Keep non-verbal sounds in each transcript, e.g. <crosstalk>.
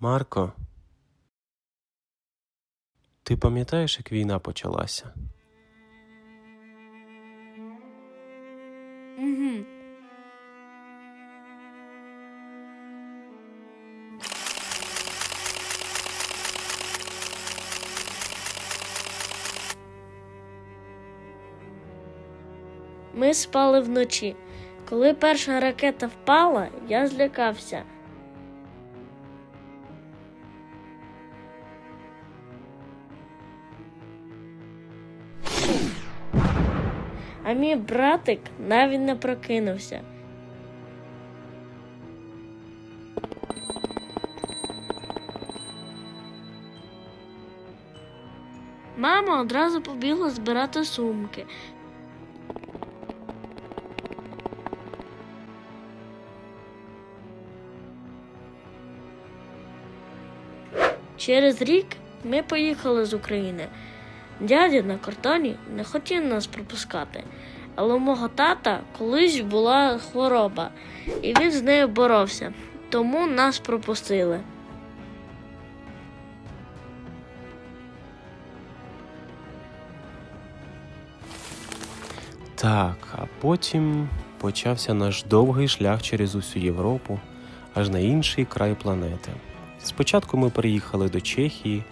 Марко, ти пам'ятаєш, як війна почалася? Угу. Ми спали вночі. Коли перша ракета впала, я злякався. А мій братик навіть не прокинувся. Мама одразу побігла збирати сумки. Через рік ми поїхали з України. Дядя на кордоні не хотів нас пропускати, але у мого тата колись була хвороба, і він з нею боровся, тому нас пропустили. Так, а потім почався наш довгий шлях через усю Європу, аж на інший край планети. Спочатку ми переїхали до Чехії,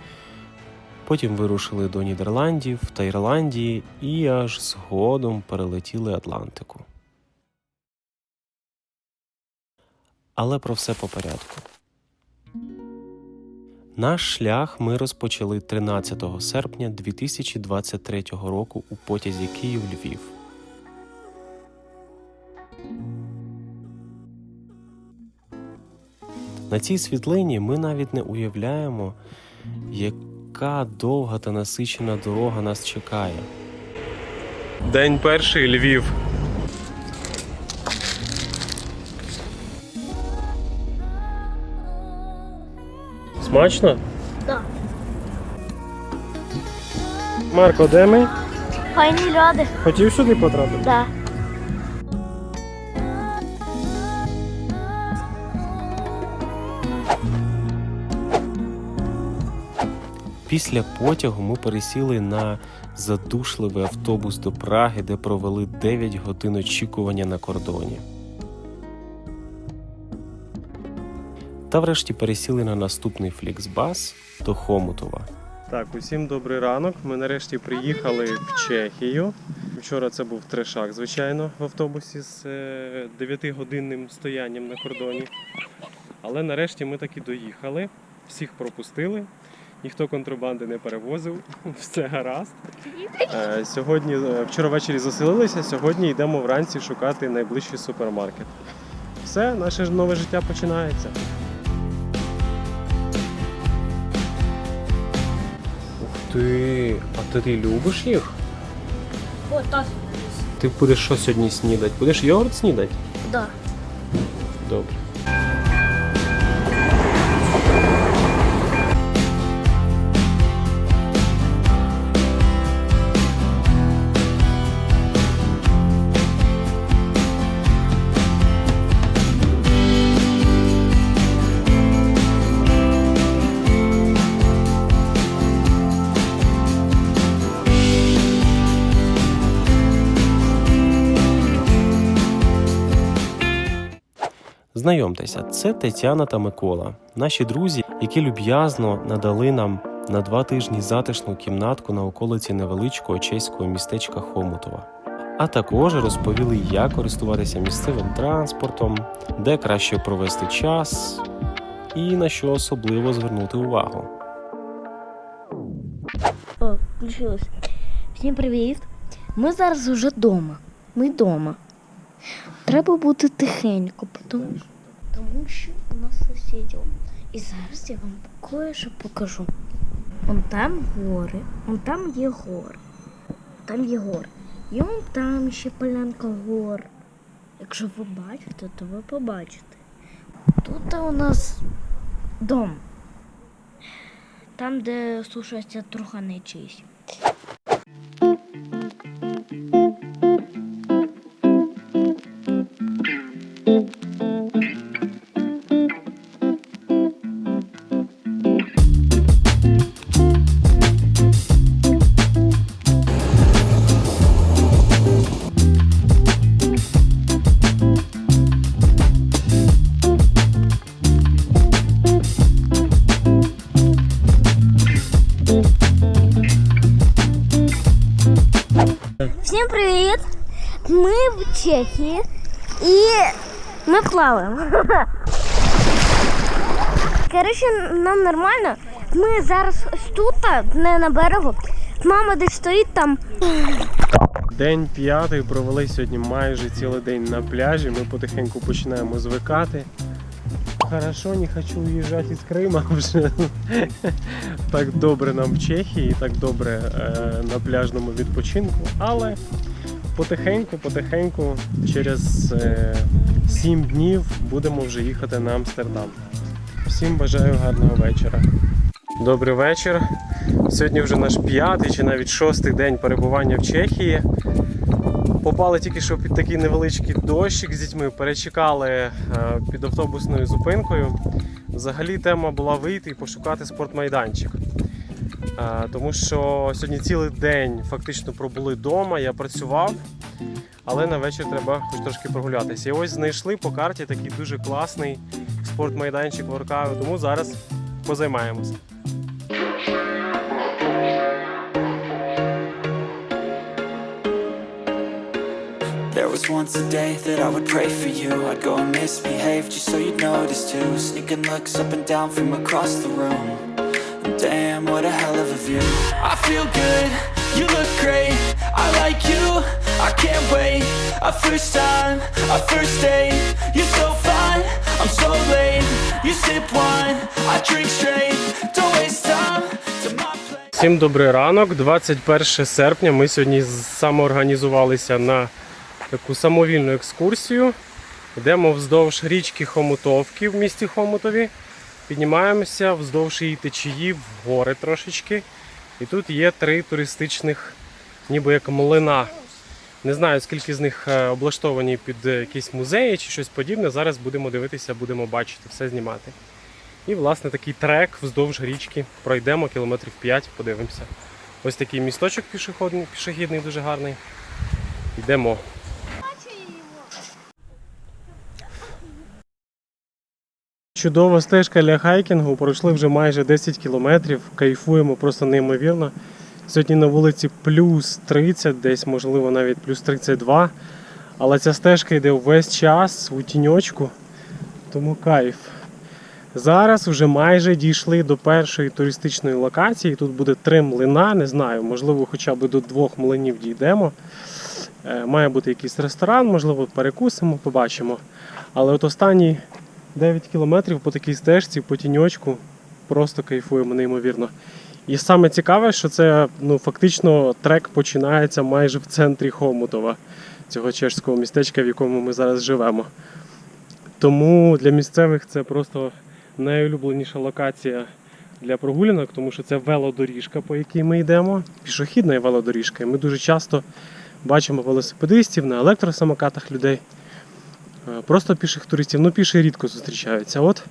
потім вирушили до Нідерландів та Ірландії і аж згодом перелетіли Атлантику. Але про все по порядку. Наш шлях ми розпочали 13 серпня 2023 року у потязі Київ-Львів. На цій світлині ми навіть не уявляємо, яка довга та насичена дорога нас чекає. День перший Львів. Смачно? Так. Марко, де ми? Файні люди. Хотів сюди потрапити? Да. Після потягу ми пересіли на задушливий автобус до Праги, де провели 9 годин очікування на кордоні. Та врешті пересіли на наступний Фліксбас до Хомутова. Так, усім добрий ранок. Ми нарешті приїхали в Чехію. Вчора це був трешак, звичайно, в автобусі з 9-годинним стоянням на кордоні. Але нарешті ми таки доїхали, всіх пропустили. Ніхто контрабанди не перевозив, <laughs> все гаразд. Е, Сьогодні, е, вчора ввечері заселилися, сьогодні йдемо вранці шукати найближчий супермаркет. Все, наше нове життя починається. Ух ти, а ти любиш їх? О, так. Ти будеш що сьогодні снідати? Будеш йогурт снідати? Да. Добре. Знайомтеся, це Тетяна та Микола, наші друзі, які люб'язно надали нам на два тижні затишну кімнатку на околиці невеличкого чеського містечка Хомутова. А також розповіли, як користуватися місцевим транспортом, де краще провести час і на що особливо звернути увагу. О, включилось. Всім привіт. Ми зараз вже вдома. Ми вдома. Треба бути тихенько, тому, тому що у нас сусідів. І зараз я вам кое-що покажу. Вон там гори, вон там є гори. Там є гори. І вон там ще полянка гор. Якщо ви бачите, то ви побачите. Тут у нас дом. Там, де сушаться трухани чиїсь. Плаваємо. <laughs> Коротше, нам нормально. Ми зараз тут, не на берегу. Мама десь стоїть там. День п'ятий провели сьогодні майже цілий день на пляжі. Ми потихеньку починаємо звикати. Хорошо, не хочу уїжджати з Крима вже. <laughs> Так добре нам в Чехії, так добре е, на пляжному відпочинку. Але потихеньку, потихеньку, через е, 7 днів будемо вже їхати на Амстердам. Всім бажаю гарного вечора. Добрий вечір. Сьогодні вже наш п'ятий чи навіть шостий день перебування в Чехії. Попали тільки що під такий невеличкий дощик з дітьми, перечекали е, під автобусною зупинкою. Взагалі тема була вийти і пошукати спортмайданчик. Е, Тому що сьогодні цілий день фактично пробули вдома, я працював, але на вечір треба хоч трошки прогулятися. І ось знайшли по карті такий дуже класний спортмайданчик воркаут, тому зараз позаймаємося. There was once a day that I would pray for you I'd go and misbehave just so you'd notice too Sneaking looks up and down from across the room damn, what a hell of a view I feel good, you look great I like you, I can't wait A first time, a first date You're so fine, I'm so late You sip wine, I drink straight Don't waste time Всім добрий ранок, 21 серпня. Ми сьогодні самоорганізувалися на таку самовільну екскурсію. Йдемо вздовж річки Хомутовки в місті Хомутові. Піднімаємося вздовж її течії в гори трошечки. І тут є три туристичних, ніби як млина. Не знаю, скільки з них е, облаштовані під е, якісь музеї чи щось подібне. Зараз будемо дивитися, будемо бачити, все знімати. І, власне, такий трек вздовж річки. Пройдемо кілометрів 5, подивимося. Ось такий місточок пішохідний, пішохідний дуже гарний. Йдемо. Чудова стежка для хайкінгу. Пройшли вже майже 10 кілометрів. Кайфуємо просто неймовірно. Сьогодні на вулиці плюс 30, десь, можливо, навіть плюс 32. Але ця стежка йде увесь час у тіньочку. Тому кайф. Зараз вже майже дійшли до першої туристичної локації. Тут буде три млина, не знаю, можливо, хоча б до двох млинів дійдемо. Е, Має бути якийсь ресторан, можливо, перекусимо, побачимо. Але от останні 9 кілометрів по такій стежці, по тіньочку, просто кайфуємо неймовірно. І саме цікаве, що це ну, фактично трек починається майже в центрі Хомутова, цього чешського містечка, в якому ми зараз живемо. Тому для місцевих це просто найулюбленіша локація для прогулянок, тому що це велодоріжка, по якій ми йдемо. Пішохідна велодоріжка. І ми дуже часто бачимо велосипедистів на електросамокатах людей. Е, Просто піших туристів, ну піші рідко зустрічаються. От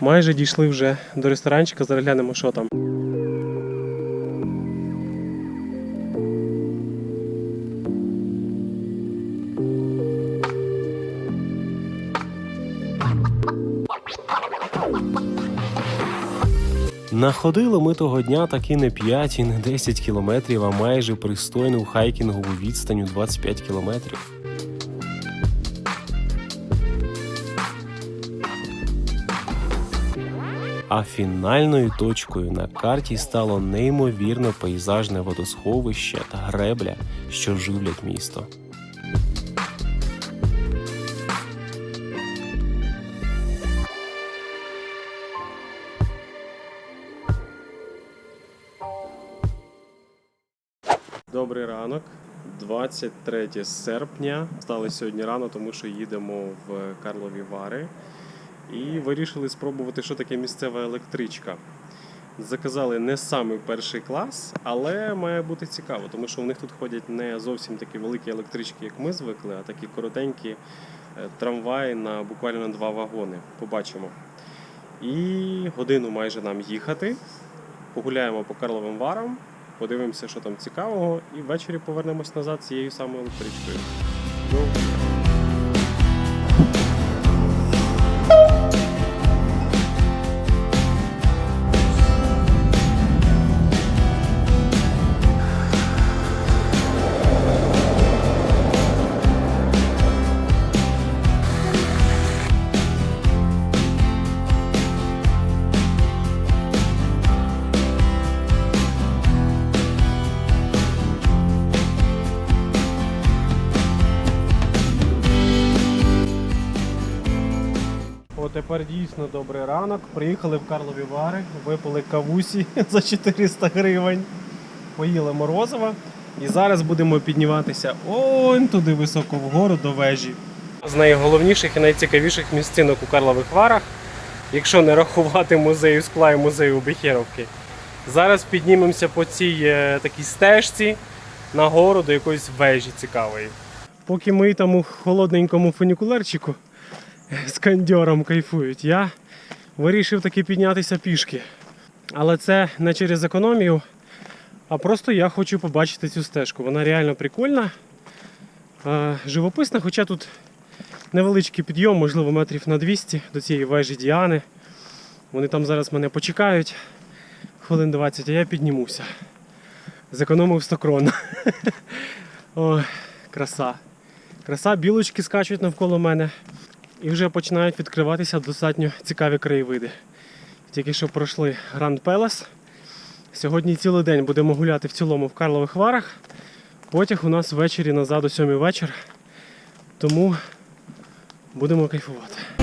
майже дійшли вже до ресторанчика, зараз глянемо, що там. Находили ми того дня таки не 5 і не 10 кілометрів, а майже пристойну хайкінгову відстань у 25 кілометрів. А фінальною точкою на карті стало неймовірно пейзажне водосховище та гребля, що живлять місто. Ранок. 23 серпня. Стали сьогодні рано, тому що їдемо в Карлові Вари. І вирішили спробувати, що таке місцева електричка. Заказали не самий перший клас, але має бути цікаво, тому що у них тут ходять не зовсім такі великі електрички, як ми звикли, а такі коротенькі е, трамваї на буквально два вагони. Побачимо. І годину майже нам їхати. Погуляємо по Карловим Варам, подивимося, що там цікавого, і ввечері повернемось назад цією самою електричкою. Тепер дійсно добрий ранок. Приїхали в Карлові Вари, випили кавусі <laughs> за 400 гривень, поїли морозива. І зараз будемо підніматися он туди високо вгору до вежі. З найголовніших і найцікавіших місцинок у Карлових Варах, якщо не рахувати музею скла і музею Бехєровки. Зараз піднімемося по цій е, такій стежці нагору до якоїсь вежі цікавої. Поки ми там у холодненькому фунікулерчику з кондьором кайфують, я вирішив таки піднятися пішки. Але це не через економію, а просто я хочу побачити цю стежку. Вона реально прикольна, е, живописна, хоча тут невеличкий підйом, можливо, метрів на 200 до цієї вежі Діани. Вони там зараз мене почекають хвилин 20, а я піднімуся. Зекономив 100 крон. <laughs> Ой, краса. Краса, білочки скачуть навколо мене. І вже починають відкриватися достатньо цікаві краєвиди. Тільки що пройшли Гранд Пелес. Сьогодні цілий день будемо гуляти в цілому в Карлових Варах. Потяг у нас ввечері назад о 7 вечір. Тому будемо кайфувати.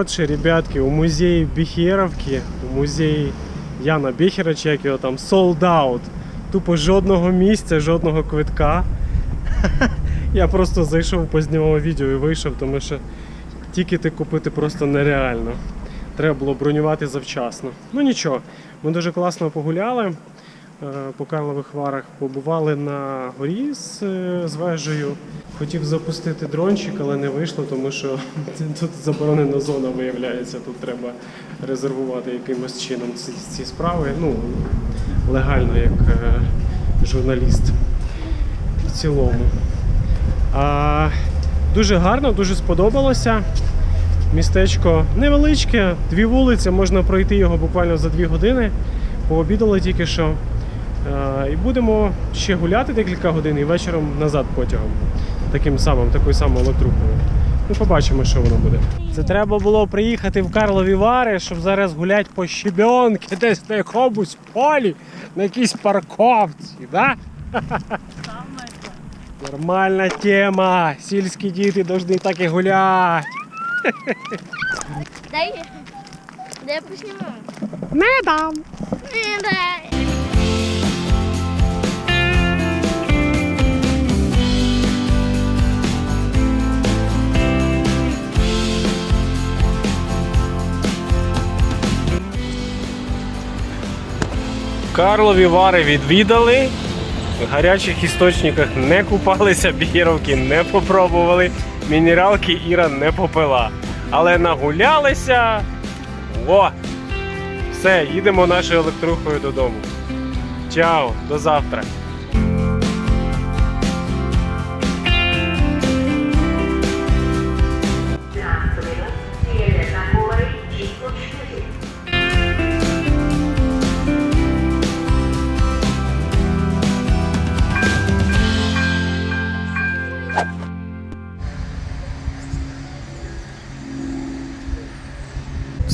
Коротше, ребятки, у музеї Біхєровки, у музеї Яна Біхера, чи як його там, sold out. Тупо жодного місця, жодного квитка. <laughs> Я просто зайшов, познімав відео і вийшов, тому що тікети купити просто нереально. Треба було бронювати завчасно. Ну нічого, ми дуже класно погуляли по Карлових Варах, побували на горі з, е, з вежею. Хотів запустити дрончик, але не вийшло, тому що <laughs> тут заборонена зона виявляється. Тут треба резервувати якимось чином ці, ці справи. Ну, легально, як е, журналіст в цілому. А, дуже гарно, дуже сподобалося. Містечко невеличке, дві вулиці, можна пройти його буквально за дві години. Пообідали тільки що. Е, І будемо ще гуляти декілька годин і вечором назад потягом. Таким самим, такою самою електрукою. Ну, побачимо, що воно буде. Це треба було приїхати в Карлові Вари, щоб зараз гуляти по щебенки, десь на якомусь полі, на якійсь парковці, да? Нормальна тема. Сільські діти повинні так і гуляти. Дай, дай я поснімаю. Не дам. Не дай. Карлові Вари відвідали. В гарячих істочниках не купалися, бієровки не попробували, мінералки Іра не попила. Але нагулялися. О! Все, їдемо нашою електрухою додому. Чао, до завтра.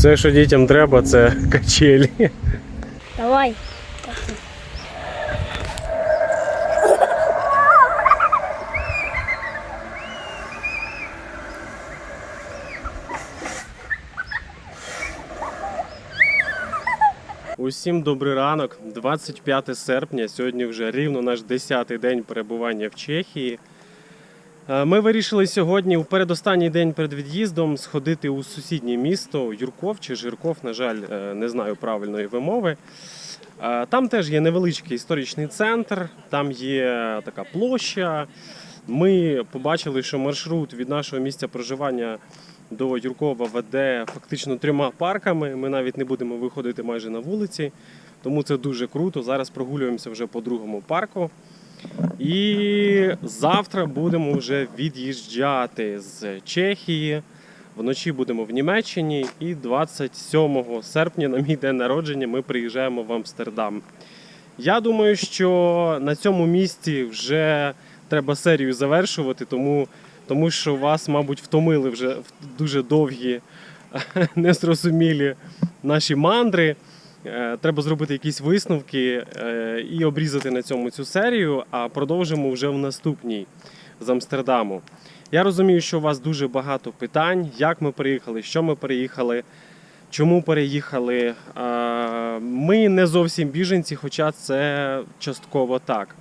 Все, що дітям треба, це <laughs> качелі. Давай. Усім добрий ранок. 25 серпня. Сьогодні вже рівно наш 10-й день перебування в Чехії. Е, Ми вирішили сьогодні, у передостанній день перед від'їздом, сходити у сусіднє місто Юрков чи Жирков, на жаль, е, не знаю правильної вимови. Е, Там теж є невеличкий історичний центр, там є така площа. Ми побачили, що маршрут від нашого місця проживання до Юркова веде фактично трьома парками. Ми навіть не будемо виходити майже на вулиці, тому це дуже круто. Зараз прогулюємося вже по другому парку. І завтра будемо вже від'їжджати з Чехії. Вночі будемо в Німеччині, і 27 серпня, на мій день народження, ми приїжджаємо в Амстердам. Я думаю, що на цьому місці вже треба серію завершувати, тому, тому що вас, мабуть, втомили вже дуже довгі, <laughs> незрозумілі наші мандри. Е, Треба зробити якісь висновки е, і обрізати на цьому цю серію, а продовжимо вже в наступній з Амстердаму. Я розумію, що у вас дуже багато питань, як ми приїхали, що ми переїхали, чому переїхали. Е, Ми не зовсім біженці, хоча це частково так.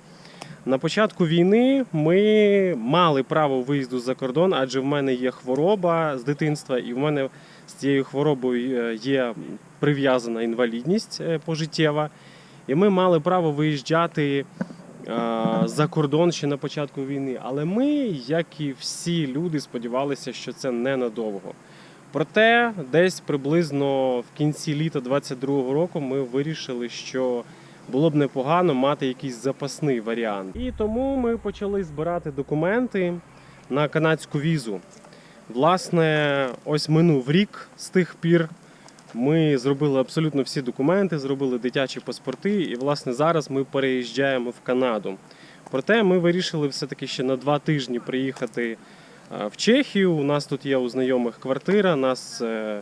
На початку війни ми мали право виїзду за кордон, адже в мене є хвороба з дитинства, і в мене з цією хворобою е, є прив'язана інвалідність е, пожиттєва. І ми мали право виїжджати е, за кордон ще на початку війни. Але ми, як і всі люди, сподівалися, що це ненадовго. Проте, десь приблизно в кінці літа 22-го року ми вирішили, що було б непогано мати якийсь запасний варіант. І тому ми почали збирати документи на канадську візу. Власне, ось минув рік з тих пір. Ми зробили абсолютно всі документи, зробили дитячі паспорти, і власне зараз ми переїжджаємо в Канаду. Проте ми вирішили все-таки ще на два тижні приїхати е, в Чехію. У нас тут є у знайомих квартира. Нас е,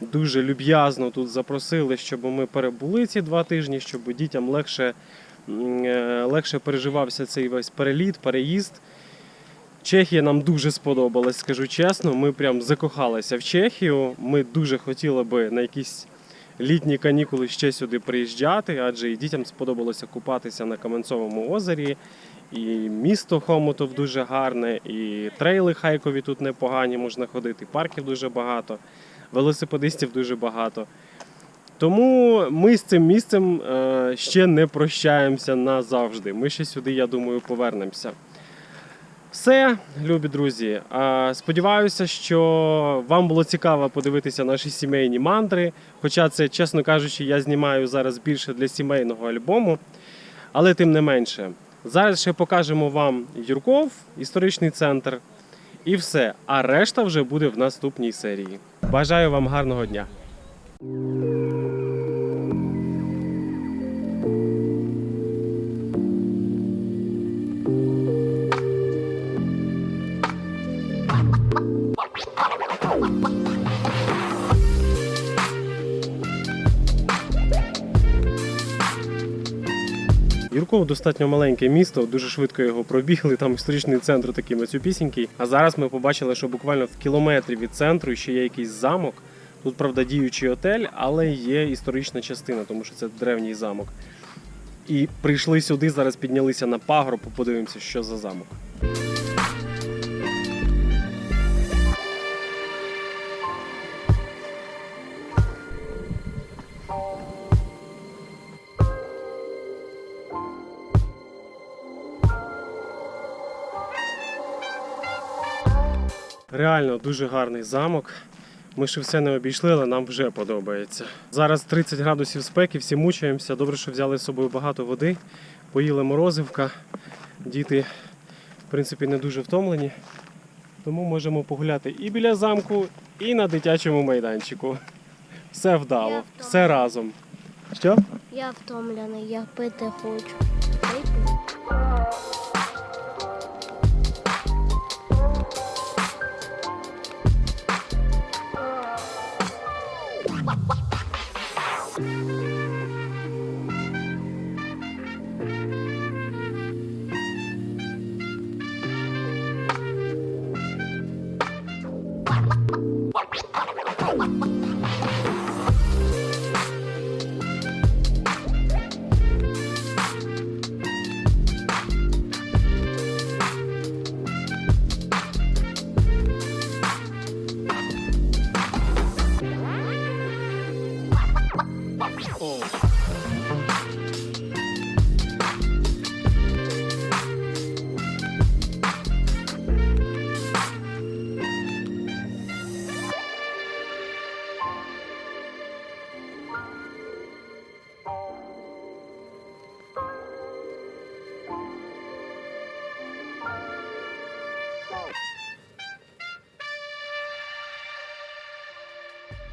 дуже люб'язно тут запросили, щоб ми перебули ці два тижні, щоб дітям легше, е, легше переживався цей весь переліт, переїзд. Чехія нам дуже сподобалась, скажу чесно. Ми прям закохалися в Чехію. Ми дуже хотіли би на якісь літні канікули ще сюди приїжджати, адже і дітям сподобалося купатися на Каменцовому озері. І місто Хомутов дуже гарне, і трейли хайкові тут непогані, можна ходити, парків дуже багато, велосипедистів дуже багато. Тому ми з цим місцем е, ще не прощаємося назавжди. Ми ще сюди, я думаю, повернемося. Все, любі друзі. Сподіваюся, що вам було цікаво подивитися наші сімейні мандри. Хоча це, чесно кажучи, я знімаю зараз більше для сімейного альбому. Але тим не менше, зараз ще покажемо вам Юрков, історичний центр, і все. А решта вже буде в наступній серії. Бажаю вам гарного дня! Юрков достатньо маленьке місто, дуже швидко його пробігли. Там історичний центр такий мацюпісінький. А зараз ми побачили, що буквально в кілометрі від центру ще є якийсь замок. Тут, правда, діючий отель, але є історична частина, тому що це древній замок. І прийшли сюди, зараз піднялися на пагорб, подивимося, що за замок. Реально дуже гарний замок. Ми ще все не обійшли, але нам вже подобається. Зараз 30 градусів спеки, всі мучаємося. Добре, що взяли з собою багато води, поїли морозивка. Діти, в принципі, не дуже втомлені. Тому можемо погуляти і біля замку, і на дитячому майданчику. Все вдало, все разом. Що? Я втомлений, я пити хочу.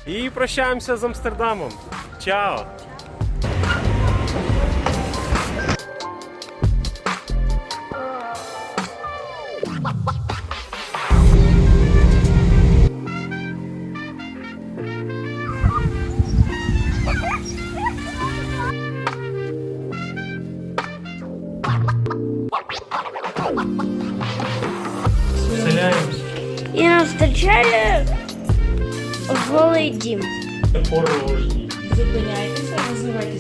І прощаємося з Амстердамом. Чао! порожні. Зупиняйтеся, розвивайте.